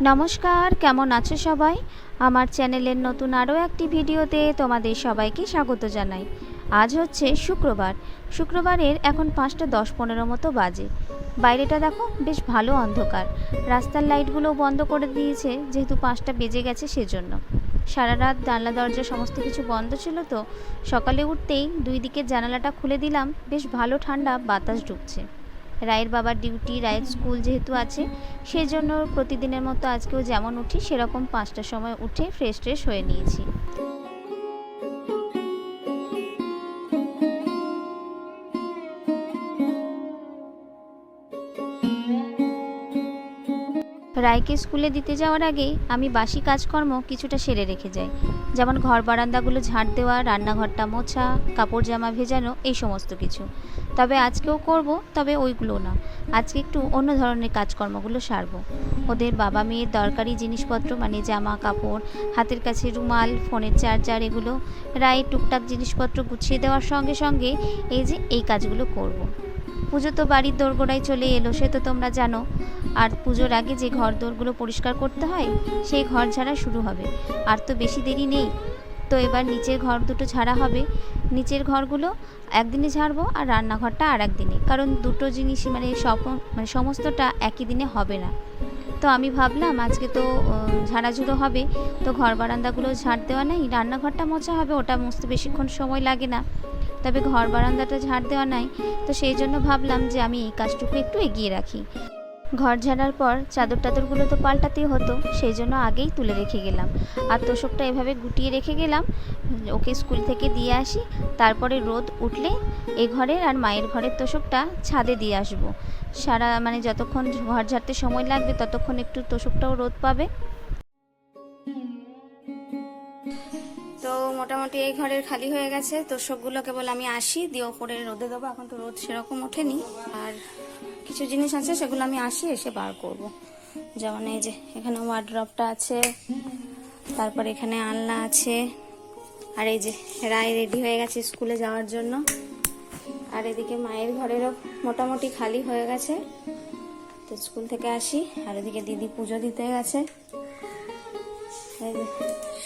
নমস্কার, কেমন আছো সবাই? আমার চ্যানেলের নতুন আরও একটি ভিডিওতে তোমাদের সবাইকে স্বাগত জানাই। আজ হচ্ছে শুক্রবার। শুক্রবারের এখন পাঁচটা দশ পনেরো মতো বাজে। বাইরেটা দেখো, বেশ ভালো অন্ধকার। রাস্তার লাইটগুলো বন্ধ করে দিয়েছে, যেহেতু পাঁচটা বেজে গেছে সেজন্য। সারা রাত জানলা, দরজা সমস্ত কিছু বন্ধ ছিল তো। সকালে উঠতেই দুই দিকের জানালাটা খুলে দিলাম, বেশ ভালো ঠান্ডা বাতাস ঢুকছে। রায়ের বাবার ডিউটি রায়ের স্কুল যেহেতু আছে সেই জন্য প্রতিদিনের মতো আজকেও যেমন উঠি, সেরকম পাঁচটার সময় উঠে ফ্রেশ ট্রেশ হয়ে নিয়েছি। রায়কে স্কুলে দিতে যাওয়ার আগে আমি বাসি কাজকর্ম কিছুটা সেরে রেখে যাই। যেমন ঘর বারান্দাগুলো ঝাঁট দেওয়া, রান্নাঘরটা মোছা, কাপড় জামা ভেজানো, এই সমস্ত কিছু। তবে আজকেও করব, তবে ওইগুলো না। আজকে একটু অন্য ধরনের কাজকর্মগুলো সারবো। ওদের বাবা মেয়ের দরকারি জিনিসপত্র মানে জামা, কাপড়, হাতের কাছে রুমাল, ফোনের চার্জার, এগুলো রায়ের টুকটাক জিনিসপত্র গুছিয়ে দেওয়ার সঙ্গে সঙ্গে এই যে এই কাজগুলো করব। পুজো তো বাড়ির দোরগোড়ায় চলে এলো, সে তো তোমরা জানো। আর পুজোর আগে যে ঘর দোরগুলো পরিষ্কার করতে হয়, সেই ঘর ঝাড়া শুরু হবে। আর তো বেশি দেরি নেই। তো এবার নিচের ঘর দুটো ঝাড়া হবে। নিচের ঘরগুলো একদিনে ঝাড়বো আর রান্নাঘরটা আর একদিনে কারণ দুটো জিনিস মানে সব মানে সমস্তটা একই দিনে হবে না। তো আমি ভাবলাম আজকে তো ঝাড়াঝুড়ো হবে। তো ঘর বারান্দাগুলো ঝাড় দেওয়া নেই। রান্নাঘরটা মোছা হবে, ওটা মুছতে বেশিক্ষণ সময় লাগে না। তবে ঘর বারান্দাটা ঝাড় দেওয়া নাই, তো সেই জন্য ভাবলাম যে আমি এই কাজটুকু একটু এগিয়ে রাখি। ঘর ঝাড়ার পর চাদর টাদরগুলো তো পাল্টাতেই হতো, সেই জন্য আগেই তুলে রেখে গেলাম। আর তোষকটা এভাবে গুটিয়ে রেখে গেলাম, ওকে স্কুল থেকে দিয়ে আসি, তারপরে রোদ উঠলে এ ঘরের আর মায়ের ঘরের তোষকটা ছাদে দিয়ে আসব। সারা মানে যতক্ষণ ঘর ঝাড়তে সময় লাগবে, ততক্ষণ একটু তোষকটাও রোদ পাবে। তো মোটামুটি এই ঘরের খালি হয়ে গেছে। তোষকগুলো কেবল আমি আসি, দিয়ে ওপরে রোদে দেবো। এখন তো রোদ সেরকম ওঠেনি। আর কিছু জিনিস আছে, সেগুলো আমি আসি, এসে বার করব। যেমন এই যে এখানে ওয়ার্ড্রপটা আছে, তারপর এখানে আলনা আছে, আর এই যে রায় রেডি হয়ে গেছে স্কুলে যাওয়ার জন্য। আর এদিকে মায়ের ঘরেরও মোটামুটি খালি হয়ে গেছে। তো স্কুল থেকে আসি, আর এদিকে দিদি পুজো দিতে গেছে।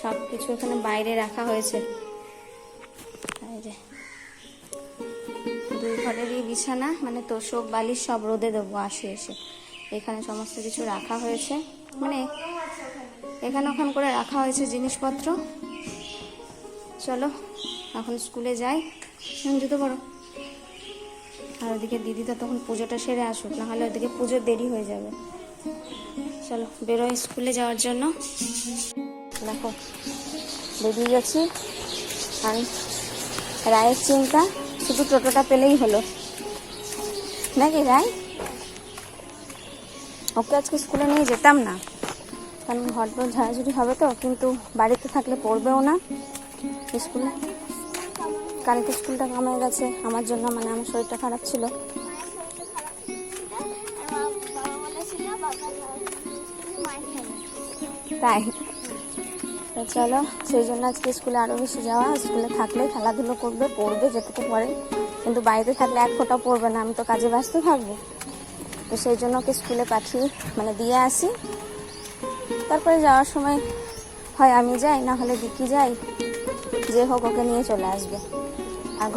সব কিছু এখানে বাইরে রাখা হয়েছে। দুই ঘরেরই বিছানা মানে তোষক, বালিশ সব রোদে দেবো, আসে এসে। এখানে সমস্ত কিছু রাখা হয়েছে। মানে এখানে ওখান করে রাখা হয়েছে জিনিসপত্র। চলো, এখন স্কুলে যাই। জুতো পড়ো আর ওদিকে দিদি তো তখন পুজোটা সেরে আসুক না হলে ওদিকে পুজোর দেরি হয়ে যাবে। চলো, বেরোয় স্কুলে যাওয়ার জন্য। দেখো, বেরিয়ে গেছি। আর রায়ের চিন্তা, শুধু টোটোটা পেলেই হলো। নাকি রায়? ওকে আজকে স্কুলে নিয়ে যেতাম না। কারণ ঘর দর ঝাড়াঝুড়ি হবে তো, কিন্তু বাড়িতে থাকলে পড়বেও না স্কুলে। কালকে স্কুলটা কামে গেছে, আমার জন্য মানে আমার শরীরটা খারাপ ছিল। তাই। চলো, সেই জন্য আজকে স্কুলে আরও বেশি যাওয়া স্কুলে থাকলে খেলাধুলো করবে, পড়বে, যেটুকু পড়ে কিন্তু বাড়িতে থাকলে এক ফোঁটা পড়বে না, আমি তো কাজে ব্যস্ত থাকব। তো সেই জন্য ওকে স্কুলে পাঠিয়ে মানে দিয়ে আসি। তারপরে যাওয়ার সময় হয় আমি যাই, না হলে দিকি যাই। যে হোক, ওকে নিয়ে চলে আসবে। আর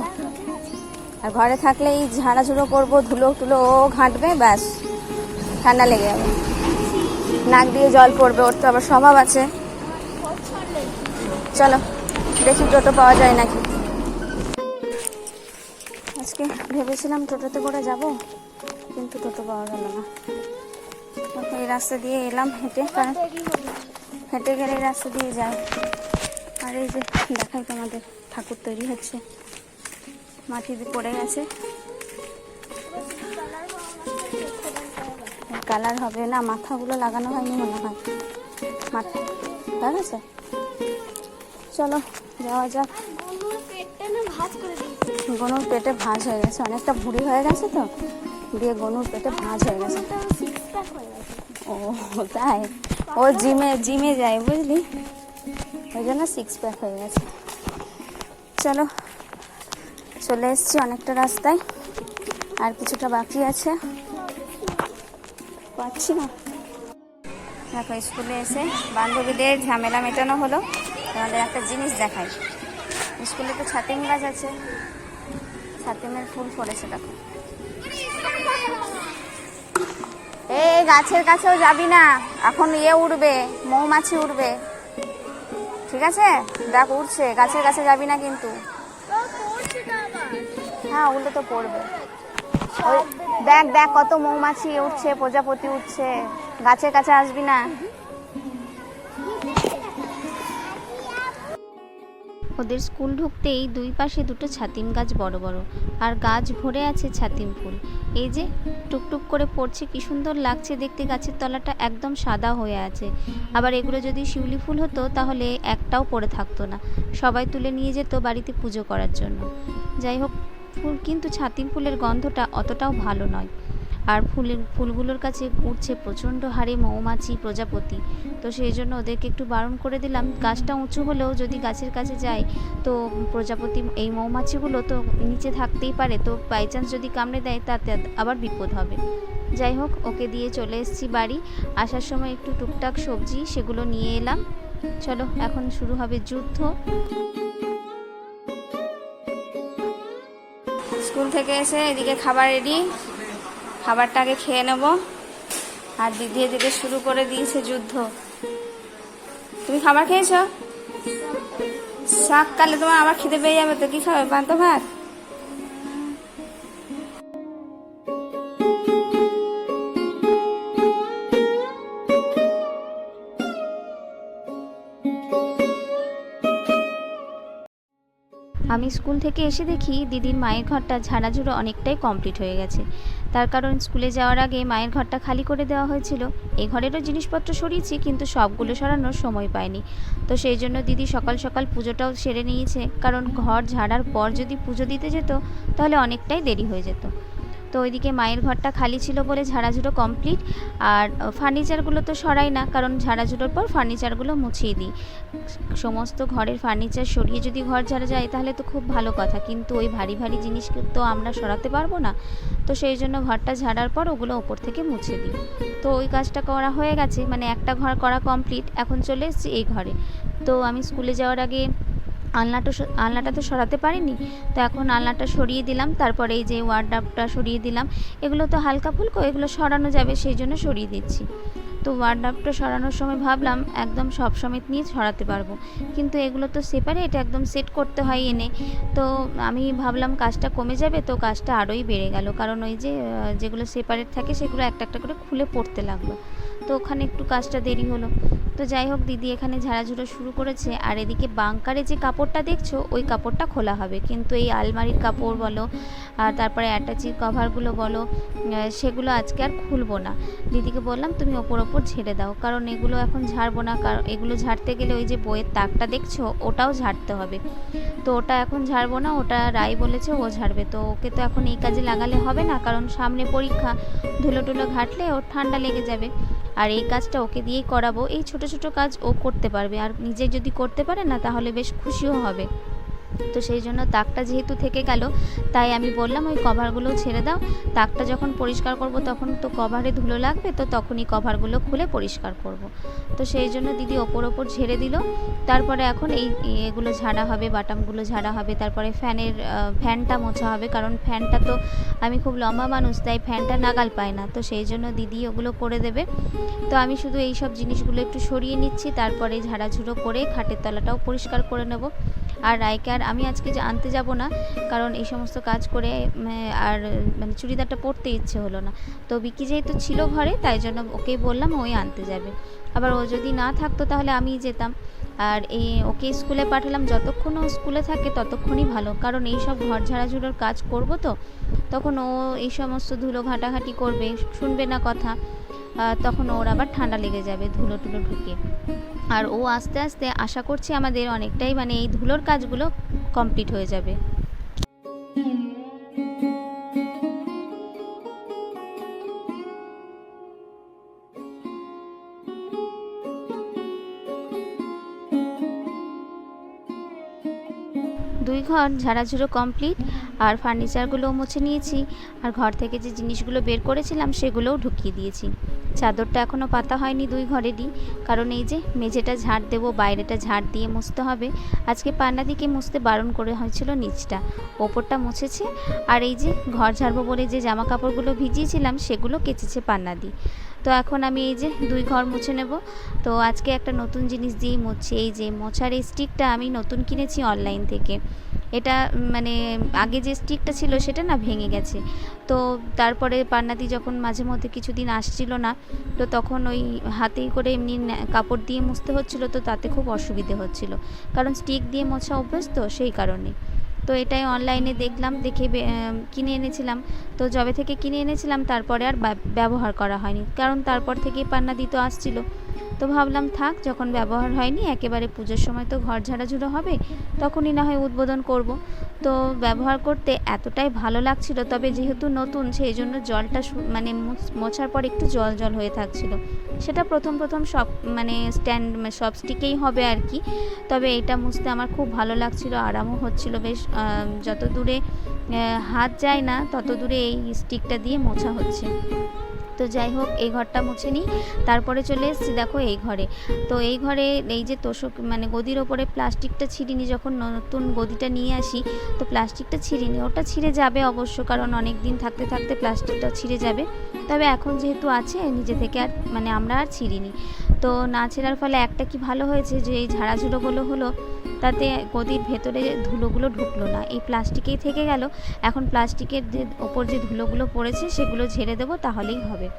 আর ঘরে থাকলে এই ঝাড়াঝুড়ো করব, ধুলো টুলো, ও ঘাঁটবে, ব্যাস। ঠান্ডা লেগে যাবে। নাক দিয়ে জল পড়বে, ওর তো আবার স্বভাব আছে। চলো, দেখি টোটো পাওয়া যায় নাকি। আজকে ভেবেছিলাম টোটোতে করে যাব, কিন্তু টোটো পাওয়া গেল না। এই রাস্তা দিয়ে এলাম হেঁটে, কারণ হেঁটে গেলে রাস্তা দিয়ে যায় আর এই যে দেখাই তোমাদের, ঠাকুর তৈরি হচ্ছে। মাটি পড়ে গেছে। কালার হবে না, মাথাগুলো লাগানো হয়নি মনে হয়। মাথা হয়ে গেছে চলো, যাওয়া যাক। গনুর পেটে ভাঁজ হয়ে গেছে। অনেকটা ভুঁড়ি হয়ে গেছে তো? দিয়ে গনুর পেটে ভাঁজ হয়ে গেছে। ও, তাই? ও জিমে জিমে যায় বুঝলি? ওই জন্য সিক্স প্যাক হয়ে গেছে। চলো, চলে এসছি অনেকটা রাস্তায়। আর কিছুটা বাকি আছে। পাচ্ছি না। দেখো, স্কুলে এসে বান্ধবীদের ঝামেলা মেটানো হলো। তোমাদের একটা জিনিস দেখাই। স্কুলে তো ছাতিম গাছ আছে। ছাতিমের ফুল ফলেছে, দেখো। এই, গাছের কাছেও যাবি না। এখন ইয়ে উড়বে, মৌমাছি উড়বে। ঠিক আছে? দেখ উঠছে গাছের কাছে যাবি না কিন্তু। হ্যাঁ ওগুলো তো পড়বে। দেখ দেখ, কত মৌমাছি উঠছে প্রজাপতি উঠছে গাছের কাছে আসবি না? ওদের স্কুল ঢুকতেই দুই পাশে দুটো ছাতিম গাছ বড় বড়, আর গাছ ভরে আছে ছাতিম ফুল। এই যে টুকটুক করে পড়ছে, কি সুন্দর লাগছে দেখতে, গাছের তলাটা একদম সাদা হয়ে আছে। আবার এগুলো যদি শিউলি ফুল হতো, তাহলে একটাও পড়ে থাকতো না। সবাই তুলে নিয়ে যেত বাড়িতে পুজো করার জন্য। যাই হোক, ফুল কিন্তু ছাতিম ফুলের গন্ধটা অতটাও ভালো নয়। আর ফুলের ফুলগুলোর কাছে উঠছে প্রচণ্ড হারে মৌমাছি প্রজাপতি। তো সেই জন্য ওদেরকে একটু বারণ করে দিলাম, গাছটা উঁচু হলেও যদি গাছের কাছে যায়, তো প্রজাপতি এই মৌমাছিগুলো তো নিচে থাকতেই পারে, তো বাই চান্স যদি কামড়ে দেয় তাতে আবার বিপদ হবে। যাই হোক, ওকে দিয়ে চলে এসেছি বাড়ি, আসার সময় একটু টুকটাক সবজি সেগুলো নিয়ে এলাম। চলো, এখন শুরু হবে যুদ্ধ। স্কুল থেকে এসে এদিকে খাবার রেডি। খাবারটাকে খেয়ে নেব। আর দিদি এদিকে শুরু করে দিয়েছে যুদ্ধ। তুমি খাবার খেয়েছো? শাক কালে তোমার আবার খিদে পেয়ে যাবে তো, কি খাবে? পান্ত ভাত? আমি স্কুল থেকে এসে দেখি দিদির মায়ের ঘরটা ঝাড়াঝুড়ো অনেকটাই কমপ্লিট হয়ে গেছে। তার কারণ স্কুলে যাওয়ার আগে মায়ের ঘরটা খালি করে দেওয়া হয়েছিল। এই ঘরেরও জিনিসপত্র সরিয়েছি, কিন্তু সবগুলো সরানোর সময় পাইনি। তো সেই জন্য দিদি সকাল সকাল পুজোটাও সেরে নিয়েছে। কারণ ঘর ঝাড়ার পর যদি পুজো দিতে যেত, তাহলে অনেকটাই দেরি হয়ে যেত। তো ওইদিকে মায়ের ঘরটা খালি ছিল বলে ঝাড়াঝুড়ো কমপ্লিট আর ফার্নিচারগুলো তো সরাই না, কারণ ঝাড়াঝুড়োর পর ফার্নিচারগুলো মুছিয়ে দিই। সমস্ত ঘরের ফার্নিচার সরিয়ে যদি ঘর ঝাড়া যায়, তাহলে তো খুব ভালো কথা, কিন্তু ওই ভারী ভারী জিনিস তো আমরা সরাতে পারব না। তো সেই জন্য ঘরটা ঝাড়ার পর ওগুলো ওপর থেকে মুছে দিই। তো ওই কাজটা করা হয়ে গেছে মানে একটা ঘর করা কমপ্লিট এখন চলে এসেছি এই ঘরে। তো আমি স্কুলে যাওয়ার আগে আলনাটা আলনাটা তো সরাতে পারিনি, তো এখন আলনাটা সরিয়ে দিলাম, তারপরে এই যে ওয়ার্ডাপটা সরিয়ে দিলাম, এগুলো তো হালকা ফুলকো, এগুলো সরানো যাবে, সেই জন্য সরিয়ে দিচ্ছি। তো ওয়ার্ডাপটা সরানোর সময় ভাবলাম, একদম সব সমেত নিয়ে সরাতে পারব, কিন্তু এগুলো তো সেপারেট একদম সেট করতে হয় এনে। তো আমি ভাবলাম কাজটা কমে যাবে, তো কাজটা আরোই বেড়ে গেল, কারণ ওই যে যেগুলো সেপারেট থাকে, সেগুলো একটা একটা করে খুলে পড়তে লাগল। তো ওখানে একটু কাজটা দেরি হলো। তো যাই হোক, দিদি এখানে ঝাড়াঝুড়ো শুরু করেছে আর এদিকে বাংকারে যে কাপড়টা দেখছ, ওই কাপড়টা খোলা হবে। কিন্তু এই আলমারির কাপড় বলো আর তারপরে অ্যাটাচির কভারগুলো বলো সেগুলো আজকে আর খুলবো না। দিদিকে বললাম, তুমি ওপর ওপর ঝেড়ে দাও। কারণ এগুলো এখন ঝাড়বো না। কারণ এগুলো ঝাড়তে গেলে ওই যে বইয়ের তাকটা দেখছ, ওটাও ঝাড়তে হবে। তো ওটা এখন ঝাড়বো না। ওটা রাই বলেছে, ও ঝাড়বে। তো ওকে তো এখন এই কাজে লাগালে হবে না। কারণ সামনে পরীক্ষা, ধুলো টুলো ঘাটলে ওর ঠান্ডা লেগে যাবে। আর এই কাজটা ওকে দিয়েই করাবো। এই ছোট ছোট কাজ ও করতে পারবে। আর নিজে যদি করতে পারে না, তাহলে বেশ খুশিও হবে। তো সেই জন্য তাকটা যেহেতু থেকে গেল, তাই আমি বললাম ওই কভারগুলো ছেড়ে দাও। তাকটা যখন পরিষ্কার করব তখন তো কভারে ধুলো লাগবে, তো তখনই কভারগুলো খুলে পরিষ্কার করব। তো সেই জন্য দিদি ওপর ওপর ঝেড়ে দিল। তারপরে এখন এই এগুলো ঝাড়া হবে, বাটামগুলো ঝাড়া হবে, তারপরে ফ্যানের ফ্যানটা মোছা হবে, কারণ ফ্যানটা তো আমি খুব লম্বা মানুষ, তাই ফ্যানটা নাগাল পায় না। তো সেই জন্য দিদি ওগুলো করে দেবে। তো আমি শুধু এই সব জিনিসগুলো একটু সরিয়ে নিচ্ছি, তারপরে ঝাড়াঝুড়ো করে খাটের তলাটাও পরিষ্কার করে নেব। আর রায়কে আর আমি আজকে যে আনতে যাব না, কারণ এই সমস্ত কাজ করে আর মানে চুড়িদারটা পরতে ইচ্ছে হলো না। তো বিকি যেহেতু ছিল ঘরে, তাই জন্য ওকেই বললাম ওই আনতে যাবে। আবার ও যদি না থাকতো তাহলে আমিই যেতাম। আর এই, ওকে স্কুলে পাঠালাম যতক্ষণ ও স্কুলে থাকে ততক্ষণই ভালো। কারণ এই সব ঘর ঝাড়াঝুড়োর কাজ করব তো, তখন ও এই সমস্ত ধুলো ঘাটাঘাটি করবে, শুনবে না কথা। তখন ওর আবার ঠান্ডা লেগে যাবে ধুলো টুলো ঢুকে। আর ও আস্তে আস্তে আশা করছি আমাদের অনেকটাই মানে এই ধুলোর কাজগুলো কমপ্লিট হয়ে যাবে। দুই ঘর ঝাড়াঝুড়ো কমপ্লিট, আর ফার্নিচারগুলোও মুছে নিয়েছি, আর ঘর থেকে যে জিনিসগুলো বের করেছিলাম সেগুলোও ঢুকিয়ে দিয়েছি। চাদরটা এখনও পাতা হয়নি দুই ঘরেরই। কারণ এই যে মেঝেটা ঝাড় দেবো, বাইরেটা ঝাড় দিয়ে মুছতে হবে। আজকে পান্না পান্নাদিকে মুছতে বারণ করে হয়েছিল নিচটা। ওপরটা মুছেছে। আর এই যে ঘর ঝাড়বো বলে যে জামা কাপড়গুলো ভিজিয়েছিলাম, সেগুলো কেচেছে পান্না পান্নাদি তো এখন আমি এই যে দুই ঘর মুছে নেব। তো আজকে একটা নতুন জিনিস দিয়েই মুছছি। এই যে মোছার এই স্টিকটা আমি নতুন কিনেছি অনলাইন থেকে। এটা মানে আগে যে স্টিকটা ছিল সেটা না ভেঙে গেছে। তো তারপরে পান্নাদি যখন মাঝে মধ্যে কিছুদিন আসছিল না, তো তখন ওই হাতেই করে এমনি কাপড় দিয়ে মুছতে হচ্ছিল, তো তাতে খুব অসুবিধে হচ্ছিল। কারণ স্টিক দিয়ে মোছা অভ্যস্ত সেই কারণে। তো এটাই অনলাইনে দেখলাম, দেখে কিনে এনেছিলাম। তো যবে থেকে কিনে এনেছিলাম, তারপরে আর ব্যব- ব্যবহার করা হয়নি। কারণ তারপর থেকেই পান্না দিতে আসছিল। তো ভাবলাম, থাক, যখন ব্যবহার হয়নি, একেবারে পুজোর সময় তো ঘর ঝাড়াঝুড়ো হবে, তখনই না হয় উদ্বোধন করব। তো ব্যবহার করতে এতটাই ভালো লাগছিল, তবে যেহেতু নতুন, সেই জন্য জলটা মানে মুছ- মোছার পর একটু জল জল হয়ে থাকছিল। সেটা প্রথম প্রথম সব মানে স্ট্যান্ড সব স্টিকেই হবে আর কি। তবে এটা মুছতে আমার খুব ভালো লাগছিল, আরামও হচ্ছিল। বেশ যত দূরে হাত যায় না, তত দূরে এই স্টিকটা দিয়ে মোছা হচ্ছে। তো যাই হোক, এই ঘরটা মুছে নিই। তারপরে চলে এসছি দেখো এই ঘরে। তো এই ঘরে এই যে তোষক মানে গদির ওপরে প্লাস্টিকটা ছিঁড়িনি, যখন নতুন গদিটা নিয়ে আসি, তো প্লাস্টিকটা ছিঁড়িনি। ওটা ছিঁড়ে যাবে অবশ্য, কারণ অনেক দিন থাকতে থাকতে প্লাস্টিকটা ছিঁড়ে যাবে। তবে এখন যেহেতু আছে, নিজে থেকে আর মানে আমরা আর ছিঁড়িনি। তো না ছেঁড়ার ফলে একটা কি ভালো হয়েছে যে, এই ঝাড়াঝুড়োগুলো হলো, তাতে গদির ভেতরে ধুলোগুলো ঢুকলো না। এই প্লাস্টিকেই থেকে গেল। এখন প্লাস্টিকের যে, ওপর যে ধুলোগুলো পড়েছে, সেগুলো ঝেড়ে দেবো, তাহলেই হবে।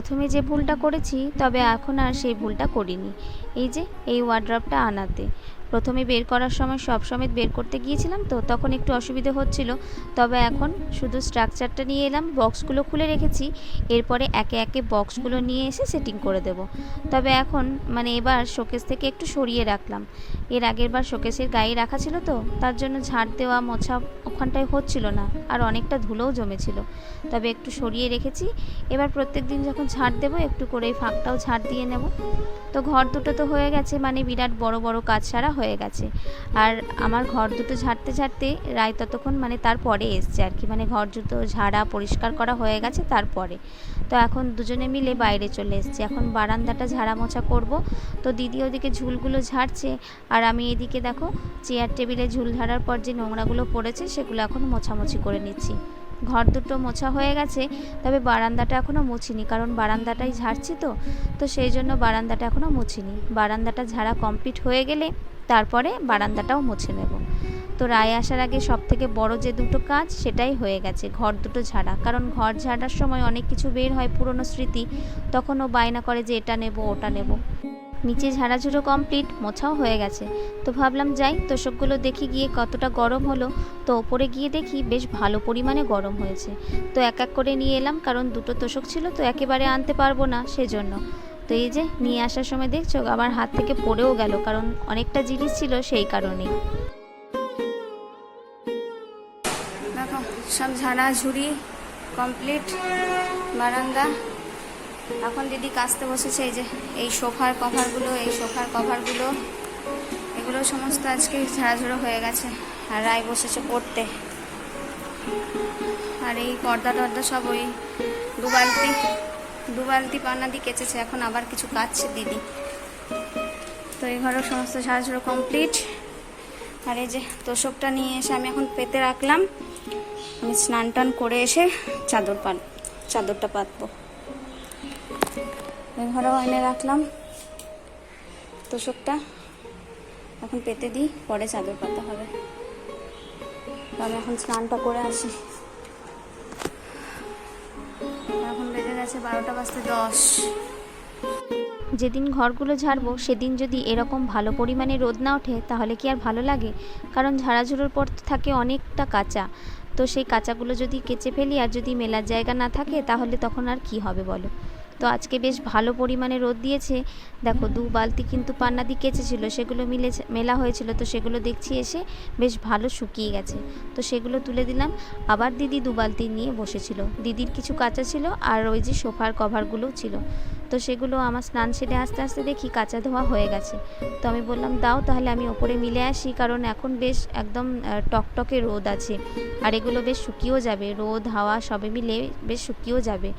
প্রথমে যে ভুলটা করেছি, তবে এখন আর সেই ভুলটা করিনি। এই যে, এই ওয়ার্ড্রপটা আনাতে। প্রথমে বের করার সময় সব সমেত বের করতে গিয়েছিলাম তো, তখন একটু অসুবিধে হচ্ছিল। তবে এখন শুধু স্ট্রাকচারটা নিয়ে এলাম বক্সগুলো খুলে রেখেছি। এরপরে একে একে বক্সগুলো নিয়ে এসে সেটিং করে দেব। তবে এখন মানে এবার শোকেস থেকে একটু সরিয়ে রাখলাম। এর আগের বার শোকেসের গায়ে রাখা ছিল তো, তার জন্য ঝাড় দেওয়া, মোছা ওখানটায় হচ্ছিল না, আর অনেকটা ধুলোও জমেছিল। তবে একটু সরিয়ে রেখেছি। এবার প্রত্যেক দিন যখন ঝাড় দেবো, একটু করে ফাঁকটাও ঝাড় দিয়ে নেব। তো ঘর দুটো তো হয়ে গেছে মানে বিরাট বড় বড় কাজ সারা হয়ে গেছে। আর আমার ঘর দুটো ঝাড়তে ঝাড়তে রায় ততক্ষণ মানে তারপরে এসছে আর কি। মানে ঘর দুটো ঝাড়া পরিষ্কার করা হয়ে গেছে তারপরে। তো এখন দুজনে মিলে বাইরে চলে এসছে। এখন বারান্দাটা ঝাড়া মোছা করব। তো দিদি ওদিকে ঝুলগুলো ঝাড়ছে আর আমি এদিকে দেখো চেয়ার টেবিলে ঝুল ঝাড়ার পর যে নোংরাগুলো পড়েছে সেগুলো এখন মোছামুছি করে নিচ্ছি। ঘর দুটো মোছা হয়ে গেছে তবে বারান্দাটা এখনও মুছিনি কারণ বারান্দাটাই ঝাড়ছি তো। তো সেই জন্য বারান্দাটা এখনও মুছিনি। বারান্দাটা ঝাড়া কমপ্লিট হয়ে গেলে তারপরে বারান্দাটাও মুছে নেব। তো রায় আসার আগে সব থেকে বড় যে দুটো কাজ, সেটাই হয়ে গেছে, ঘর দুটো ঝাড়া। কারণ ঘর ঝাড়ার সময় অনেক কিছু বের হয় পুরনো স্মৃতি, তখন ও বায়না করে যে এটা নেব, ওটা নেব। নিচে ঝাড়াঝুড়ো কমপ্লিট মোছাও হয়ে গেছে। তো ভাবলাম যাই, তোষকগুলো দেখি গিয়ে কতটা গরম হলো। তো ওপরে গিয়ে দেখি বেশ ভালো পরিমাণে গরম হয়েছে। তো এক এক করে নিয়ে এলাম, কারণ দুটো তোষক ছিল, তো একেবারে আনতে পারব না, সেজন্য। তো এই যে নিয়ে আসার সময় দেখছ আমার হাত থেকে পড়েও গেল, কারণ অনেকটা জিনিস ছিল সেই কারণেই। সব ঝাড়া ঝুড়ি কমপ্লিট বারান্দা। এখন দিদি কাচতে বসেছে, এই যে, এই সোফার কভারগুলো, এই সোফার কভারগুলো। এগুলো সমস্ত আজকে ঝাড়াঝুড়ো হয়ে গেছে, আর রায় বসেছে পড়তে। আর এই পর্দা টর্দা সব ওই দু বালতি দু বালতি পান্না দিয়ে কেচেছে, এখন আবার কিছু কাচ্ছে দিদি। তো এই ঘরের সমস্ত ঝাড়াঝুড়ো কমপ্লিট আর এই যে তোষকটা নিয়ে এসে আমি এখন পেতে রাখলাম। আমি স্নান টান করে এসে চাদর পাত চাদরটা পাতবো। এই ঘরেও এনে রাখলাম তোষকটা। এখন পেতে দিই, পরে চাদর পাতা হবে। আমি এখন স্নানটা করে আসি। গেছে বারোটা বাজতে দশ। যেদিন ঘরগুলো ঝাড়বো, সেদিন যদি এরকম ভালো পরিমাণে রোদ না ওঠে, তাহলে কি আর ভালো লাগে? কারণ ঝাড়াঝুড়োর পর তো থাকে অনেকটা কাঁচা। তো সেই কাঁচাগুলো যদি কেচে ফেলি আর যদি মেলার জায়গা না থাকে, তাহলে তখন আর কি হবে বলো? তো আজকে বেশ ভালো পরিমাণে রোদ দিয়েছে। দেখো, দু বালতি কিন্তু পান্নাদি কেচেছিল, সেগুলো মিলে মেলা হয়েছিল, তো সেগুলো দেখছি এসে বেশ ভালো শুকিয়ে গেছে। তো সেগুলো তুলে দিলাম। আবার দিদি দু বালতি নিয়ে বসেছিল। দিদির কিছু কাঁচা ছিল আর ওই যে সোফার কভারগুলোও ছিল। তো সেগুলো আমার স্নান সেরে আস্তে আস্তে দেখি কাঁচা ধোয়া হয়ে গেছে। তো আমি বললাম, দাও তাহলে আমি ওপরে মিলে আসি, কারণ এখন বেশ একদম টকটকে রোদ আছে। আর এগুলো বেশ শুকিয়েও যাবে, রোদ, হাওয়া সবে মিলে বেশ শুকিয়েও যাবে।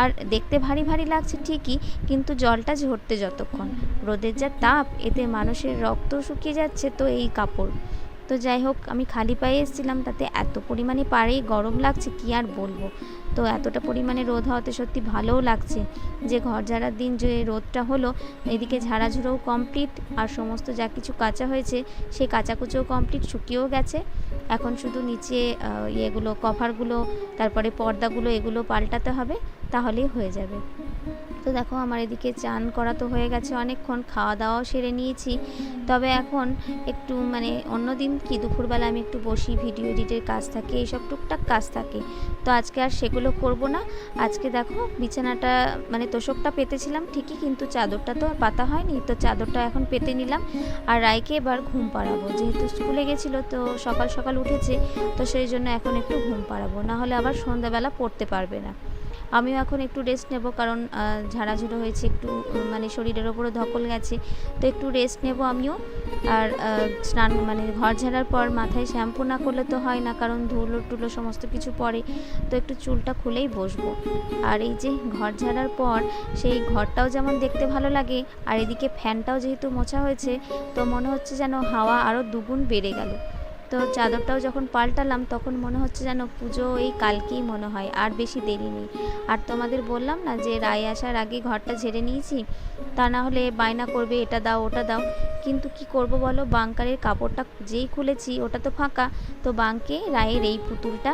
আর দেখতে ভারী ভারী লাগছে ঠিকই, কিন্তু জলটা ঝরতে যতক্ষণ। রোদের যা তাপ, এতে মানুষের রক্ত শুকিয়ে যাচ্ছে তো এই কাপড়। তো যাই হোক, আমি খালি পায়ে এসেছিলাম, তাতে এত পরিমাণে পাড়েই গরম লাগছে, কি আর বলব? তো এতটা পরিমাণে রোদ হওয়াতে সত্যি ভালোও লাগছে। যে ঘর ঝাড়ার দিন যে রোদটা হলো, এদিকে ঝাড়াঝুড়োও কমপ্লিট আর সমস্ত যা কিছু কাঁচা হয়েছে, সেই কাঁচাকুচোও কমপ্লিট শুকিয়েও গেছে। এখন শুধু নিচে ইয়েগুলো কভারগুলো তারপরে পর্দাগুলো, এগুলো পাল্টাতে হবে। তাহলেই হয়ে যাবে। তো দেখো আমার এদিকে চান করা তো হয়ে গেছে, অনেকক্ষণ খাওয়া দাওয়াও সেরে নিয়েছি। তবে এখন একটু মানে অন্য দিন কি, দুপুরবেলা আমি একটু বসি, ভিডিও এডিটের কাজ থাকে, এইসব টুকটাক কাজ থাকে। তো আজকে আর সেগুলো করব না। আজকে দেখো বিছানাটা মানে তোষকটা পেতেছিলাম ঠিকই, কিন্তু চাদরটা তো আর পাতা হয়নি, তো চাদরটা এখন পেতে নিলাম। আর রায়কে এবার ঘুম পাড়াবো। যেহেতু স্কুলে গেছিল, তো সকাল সকাল উঠেছে, তো সেই জন্য এখন একটু ঘুম পাড়াবো। না হলে আবার সন্ধ্যাবেলা পড়তে পারবে না। আমিও এখন একটু রেস্ট নেব, কারণ ঝাড়াঝুড়ো হয়েছে, একটু মানে শরীরের ওপরে ধকল গেছে। তো একটু রেস্ট নেব আমিও। আর স্নান মানে ঘর ঝাড়ার পর মাথায় শ্যাম্পু না করলে তো হয় না, কারণ ধুলো টুলো সমস্ত কিছু পড়ে। তো একটু চুলটা খুলেই বসবো। আর এই যে ঘর ঝাড়ার পর, সেই ঘরটাও যেমন দেখতে ভালো লাগে, আর এদিকে ফ্যানটাও যেহেতু মোছা হয়েছে, তো মনে হচ্ছে যেন হাওয়া আরও দুগুণ বেড়ে গেল। তো চাদরটাও যখন পাল্টালাম, তখন মনে হচ্ছে যেন পুজো এই কালকেই মনে হয়, আর বেশি দেরি নেই। আর তোমাদের বললাম না যে রায় আসার আগে ঘরটা ঝেড়ে নিয়েছি? তা না হলে বায়না করবে, এটা দাও, ওটা দাও। কিন্তু কি করব বলো বাঙ্কারের কাপড়টা যেই খুলেছি, ওটা তো ফাঁকা। তো বাঙ্কে রায়ের এই পুতুলটা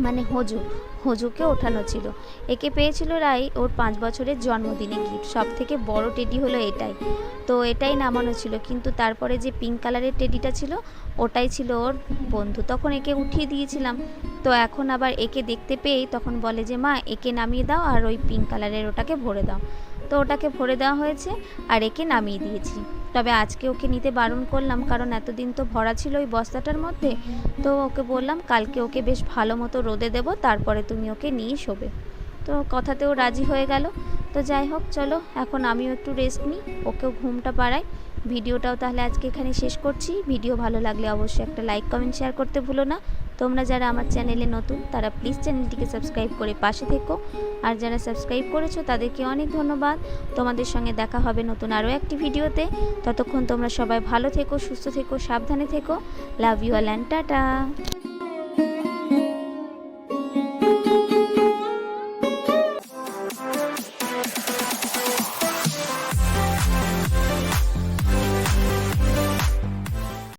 মানে হজু, হজুকে ওঠানো ছিল। একে পেয়েছিল রাই ওর পাঁচ বছরের জন্মদিনে গিফট সব থেকে বড় টেডি হলো এটাই। তো এটাই নামানো ছিল। কিন্তু তারপরে যে পিঙ্ক কালারের টেডিটা ছিল, ওটাই ছিল ওর বন্ধু। তখন একে উঠিয়ে দিয়েছিলাম। তো এখন আবার একে দেখতে পেয়েই তখন বলে যে, মা, একে নামিয়ে দাও আর ওই পিঙ্ক কালারের ওটাকে ভরে দাও। তো ওটাকে ভরে দেওয়া হয়েছে আর একে নামিয়ে দিয়েছি। তবে আজকে ওকে নিতে বারণ করলাম, কারণ এতদিন তো ভরা ছিল ওই বস্তাটার মধ্যে। তো ওকে বললাম, কালকে ওকে বেশ ভালো মতো রোদে দেবো, তারপরে তুমি ওকে নিয়ে শোবে। তো কথাতেও রাজি হয়ে গেল। তো যাই হোক, চলো, এখন আমিও একটু রেস্ট নিই, ওকেও ঘুমটা পাড়াই। ভিডিওটাও তাহলে আজকে এখানে শেষ করছি। ভিডিও ভালো লাগলে অবশ্যই একটা লাইক কমেন্ট শেয়ার করতে ভুলো না। তোমরা যারা আমার চ্যানেলে নতুন, তারা প্লিজ চ্যানেলটিকে সাবস্ক্রাইব করে পাশে থেকো। আর যারা সাবস্ক্রাইব করেছ, তাদেরকে অনেক ধন্যবাদ। তোমাদের সঙ্গে দেখা হবে নতুন আরও একটি ভিডিওতে। ততক্ষণ তোমরা সবাই ভালো থেকো, সুস্থ থেকো, সাবধানে থেকো। Love you all and tata